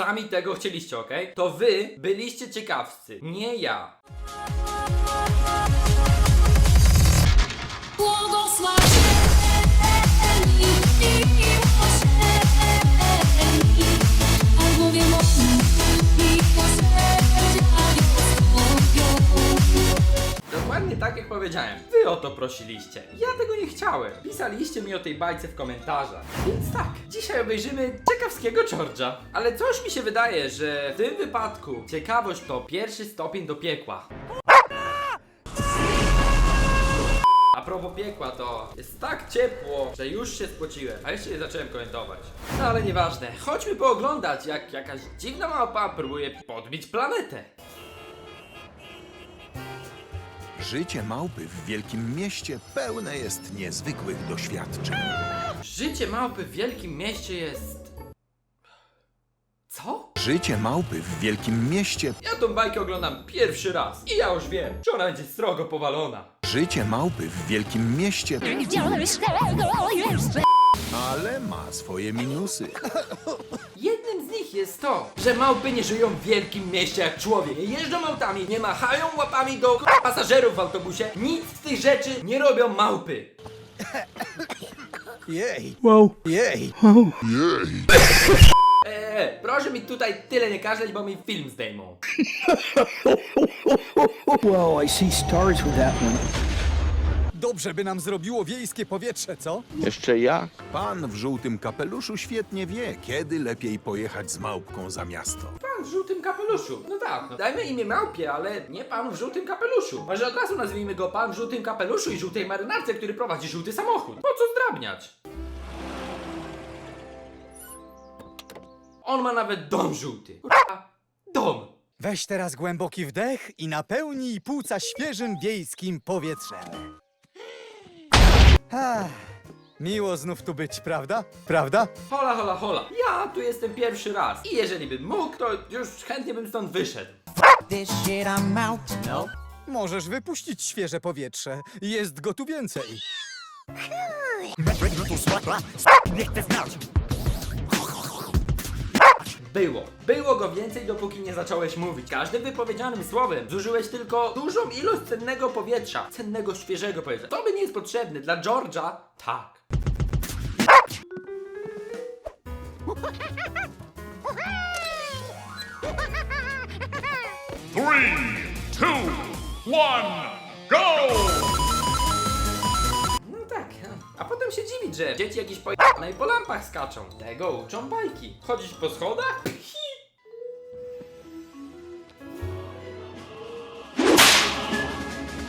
Sami tego chcieliście, okej? To wy byliście ciekawscy, nie ja. Błogosławieni jak powiedziałem. Wy o to prosiliście. Ja tego nie chciałem. Pisaliście mi o tej bajce w komentarzach. Więc tak, dzisiaj obejrzymy ciekawskiego George'a. Ale coś mi się wydaje, że w tym wypadku ciekawość to pierwszy stopień do piekła. A propos piekła, to jest tak ciepło, że już się spociłem, a jeszcze nie zacząłem komentować. No ale nieważne, chodźmy pooglądać, jak jakaś dziwna małpa próbuje podbić planetę. Życie małpy w wielkim mieście pełne jest niezwykłych doświadczeń. Życie małpy w wielkim mieście jest. Co? Życie małpy w wielkim mieście, Ja tą bajkę oglądam pierwszy raz i ja już wiem, że ona będzie strogo powalona. życie małpy w wielkim mieście, ale ma swoje minusy. Jest to, że małpy nie żyją w wielkim mieście jak człowiek. Nie jeżdżą autami, nie machają łapami do k- pasażerów w autobusie. Nic z tych rzeczy nie robią małpy. Jej. Wow. Jej. Eee, proszę mi tutaj tyle nie kaszleć, bo mi film zdejmą. Whoa, I see stars with that one. Dobrze by nam zrobiło wiejskie powietrze, co? Jeszcze ja? Pan w żółtym kapeluszu świetnie wie, kiedy lepiej pojechać z małpką za miasto. Pan w żółtym kapeluszu. No tak, no. dajmy imię małpie, ale nie pan w żółtym kapeluszu. Może od razu nazwijmy go pan w żółtym kapeluszu i żółtej marynarce, który prowadzi żółty samochód. Po co zdrabniać? On ma nawet dom żółty. Kurwa, Dom. Weź teraz głęboki wdech i napełnij płuca świeżym wiejskim powietrzem. Ah, miło znów tu być, prawda? Prawda? Hola, hola, hola. Ja tu jestem pierwszy raz. I jeżeli bym mógł, to już chętnie bym stąd wyszedł. this shit, I'm out. No. Możesz wypuścić świeże powietrze. Jest go tu więcej. Było. Było go więcej, dopóki nie zacząłeś mówić. Każdym wypowiedzianym słowem zużyłeś tylko dużą ilość cennego powietrza. Cennego, świeżego powietrza. To by nie jest potrzebne. Dla George'a tak. Three, two, one, go! No tak. A potem się dziwić, że dzieci jakieś pojebane i po lampach skaczą. Tego uczą bajki. Chodzić po schodach? Pchi.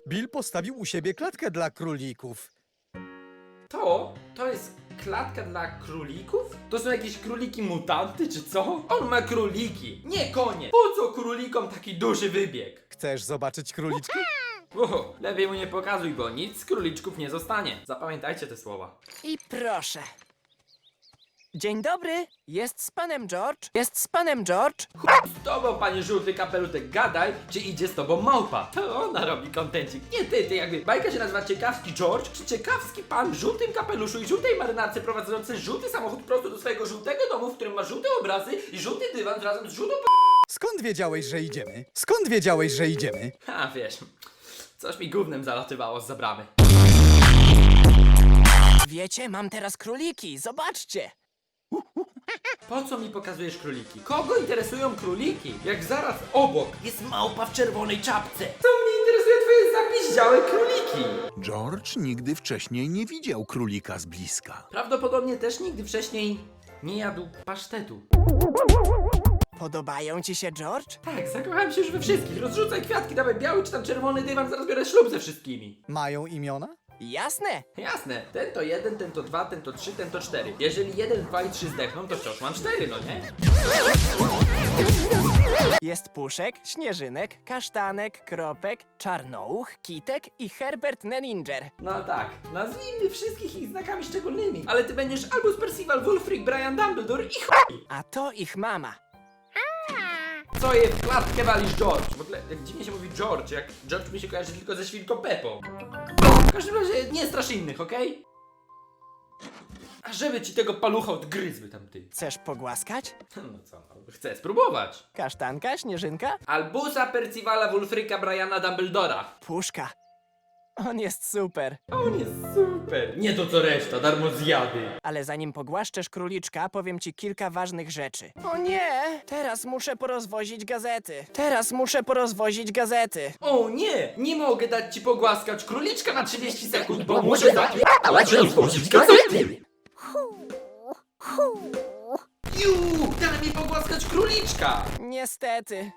Bill postawił u siebie klatkę dla królików. To? To jest klatka dla królików? To są jakieś króliki mutanty, czy co? On ma króliki, nie konie. Po co królikom taki duży wybieg? Chcesz zobaczyć króliczki? Uhu, lepiej mu nie pokazuj, bo nic z króliczków nie zostanie. Zapamiętajcie te słowa. I proszę. Dzień dobry, jest z panem George? Jest z panem George? Z tobą, panie żółty kapelutek, gadaj, czy idzie z tobą małpa. To ona robi kontencik, nie ty, ty jakby. Bajka się nazywa Ciekawski George, czy ciekawski pan w żółtym kapeluszu i żółtej marynarce prowadzący żółty samochód prosto do swojego żółtego domu, w którym ma żółte obrazy i żółty dywan razem z żółtą Skąd wiedziałeś, że idziemy? Skąd wiedziałeś, że idziemy? A wiesz, coś mi gównem zalatywało z zabramy. Wiecie, mam teraz króliki, zobaczcie. Po co mi pokazujesz króliki? Kogo interesują króliki? Jak zaraz obok jest małpa w czerwonej czapce. Co mnie interesuje twoje zapiździałe króliki? George nigdy wcześniej nie widział królika z bliska. Prawdopodobnie też nigdy wcześniej nie jadł pasztetu. Podobają ci się, George? Tak, zakochałem się już we wszystkich. Rozrzucaj kwiatki, dawaj biały czy tam czerwony dywan, zaraz biorę ślub ze wszystkimi. Mają imiona? Jasne. Jasne, ten to jeden, ten to dwa, ten to trzy, ten to cztery. Jeżeli jeden, dwa i trzy zdechną, to wciąż mam cztery, no nie? Jest Puszek, Śnieżynek, Kasztanek, Kropek, Czarnouch, Kitek i Herbert Neninger. No tak, nazwijmy wszystkich ich znakami szczególnymi. Ale ty będziesz albo z Percival Wulfric, Brian Dumbledore i chuj! A to ich mama. Co je w klatkę walisz George? W ogóle jak dziwnie się mówi George, jak George mi się kojarzy tylko ze świnką Pepą. W każdym razie nie strasz innych, okej? A żeby ci tego palucha odgryzły tam ty. Chcesz pogłaskać? No co, no, chcę spróbować. Kasztanka, śnieżynka? Albusa Percivala Wulfryka Briana Dumbledora. Puszka. On jest super. On jest super. Nie to co reszta, darmo zjady. Ale zanim pogłaszczesz króliczka, powiem ci kilka ważnych rzeczy. O nie! Teraz muszę porozwozić gazety. Teraz muszę porozwozić gazety. O nie, nie mogę dać ci pogłaskać króliczka na 30 sekund, bo muszę zapierdalać rozwozić gazety. Ju, daj mi pogłaskać króliczka. Niestety.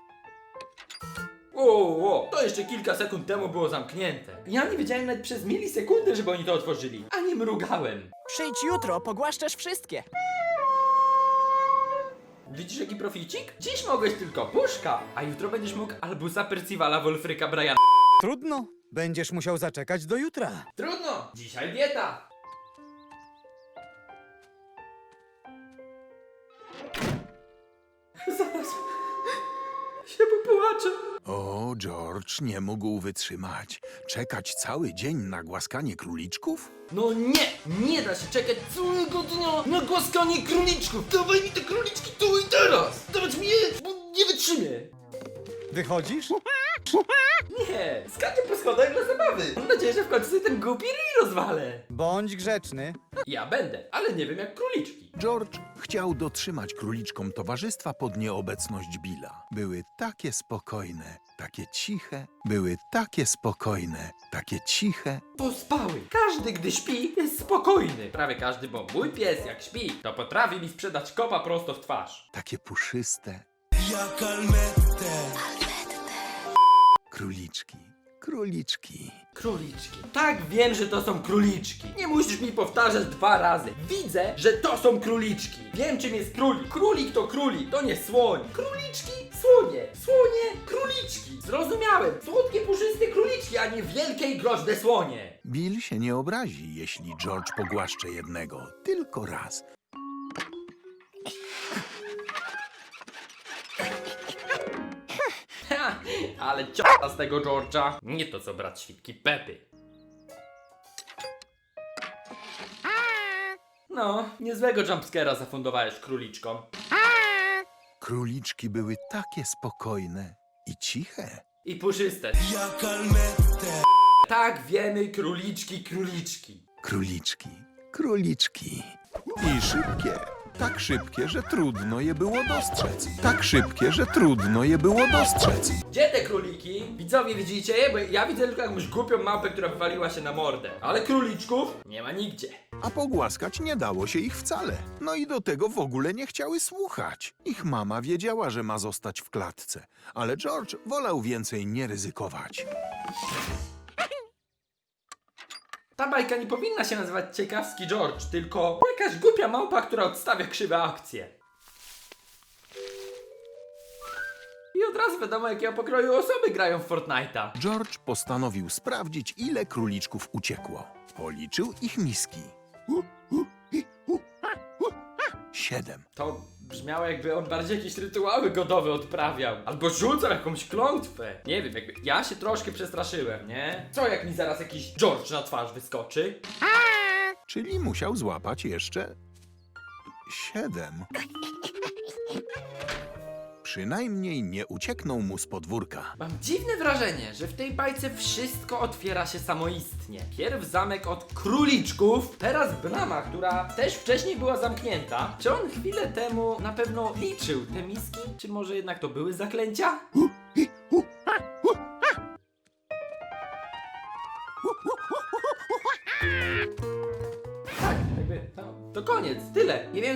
O, o, to jeszcze kilka sekund temu było zamknięte. Ja nie wiedziałem nawet przez milisekundę, żeby oni to otworzyli. A nie mrugałem. Przyjdź jutro, pogłaszczesz wszystkie. Widzisz jaki proficik? Dziś mogłeś tylko puszka, a jutro będziesz mógł albusa Percivala Wolfryka Briana. Trudno. Będziesz musiał zaczekać do jutra. Trudno, dzisiaj dieta. Się popłaczę. O, George nie mógł wytrzymać. Czekać cały dzień na głaskanie króliczków? No nie, nie da się czekać całego dnia na głaskanie króliczków. Dawaj mi te króliczki tu i teraz. Dawać mi je, bo nie wytrzymię. Wychodzisz? Nie, skaczę po schodach dla zabawy. Mam nadzieję, że w końcu sobie ten głupi ryj rozwalę. Bądź grzeczny. Ja będę, ale nie wiem jak króliczki. George chciał dotrzymać króliczkom towarzystwa pod nieobecność Billa. Były takie spokojne, takie ciche, były takie spokojne, takie ciche. Pospały. Każdy, gdy śpi, jest spokojny. Prawie każdy, bo mój pies jak śpi, to potrafi mi sprzedać kopa prosto w twarz. takie puszyste. Króliczki, króliczki. Króliczki. Tak, wiem, że to są króliczki. Nie musisz mi powtarzać dwa razy. Widzę, że to są króliczki. Wiem, czym jest królik. Królik to królik, to nie słoń. Króliczki, słonie. Słonie, króliczki. Zrozumiałem. Słodkie, puszyste króliczki, a nie wielkie i groźne słonie. Bill się nie obrazi, jeśli George pogłaszcze jednego, tylko raz. Ale ciota z tego George'a. Nie to co brat świdki Pepy. No, niezłego jumpscare'a zafundowałeś króliczkom. Króliczki były takie spokojne i ciche. I puszyste. Tak wiemy, króliczki, króliczki. Króliczki, króliczki. I szybkie. Tak szybkie, że trudno je było dostrzec. Tak szybkie, że trudno je było dostrzec. Gdzie te króliki? Widzowie widzicie je? Bo ja widzę tylko jakąś głupią małpę, która wywaliła się na mordę. Ale króliczków nie ma nigdzie. A pogłaskać nie dało się ich wcale. No i do tego w ogóle nie chciały słuchać. Ich mama wiedziała, że ma zostać w klatce, ale George wolał więcej nie ryzykować. Ta bajka nie powinna się nazywać Ciekawski George, tylko jakaś głupia małpa, która odstawia krzywe akcje. I od razu wiadomo, jakiego pokroju osoby grają w Fortnite'a. George postanowił sprawdzić, ile króliczków uciekło. Policzył ich miski. Siedem. To brzmiało jakby on bardziej jakieś rytuały godowe odprawiał. Albo rzucał jakąś klątwę. Nie wiem, jakby ja się troszkę przestraszyłem, nie? Co jak mi zaraz jakiś George na twarz wyskoczy? Czyli musiał złapać jeszcze siedem. Przynajmniej nie ucieknął mu z podwórka. Mam dziwne wrażenie, że w tej bajce wszystko otwiera się samoistnie. Pierw zamek od króliczków, teraz brama, która też wcześniej była zamknięta. Czy on chwilę temu na pewno liczył te miski? Czy może jednak to były zaklęcia? Tak, jakby to, to koniec.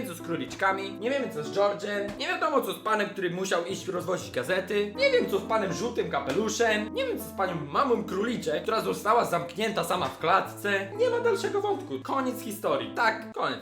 Co z króliczkami, nie wiemy co z George'em, nie wiadomo co z panem, który musiał iść rozwozić gazety, nie wiem co z panem żółtym kapeluszem, nie wiem co z panią mamą króliczek, która została zamknięta sama w klatce. Nie ma dalszego wątku. Koniec historii. Tak, koniec.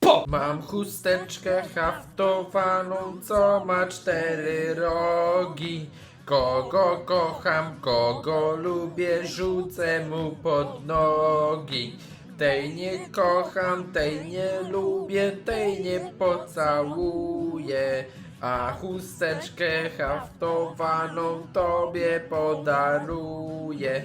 Po! Mam chusteczkę haftowaną, co ma cztery rogi. Kogo kocham, kogo lubię, rzucę mu pod nogi. Tej nie kocham, tej nie lubię, tej nie pocałuję. A chusteczkę haftowaną tobie podaruję.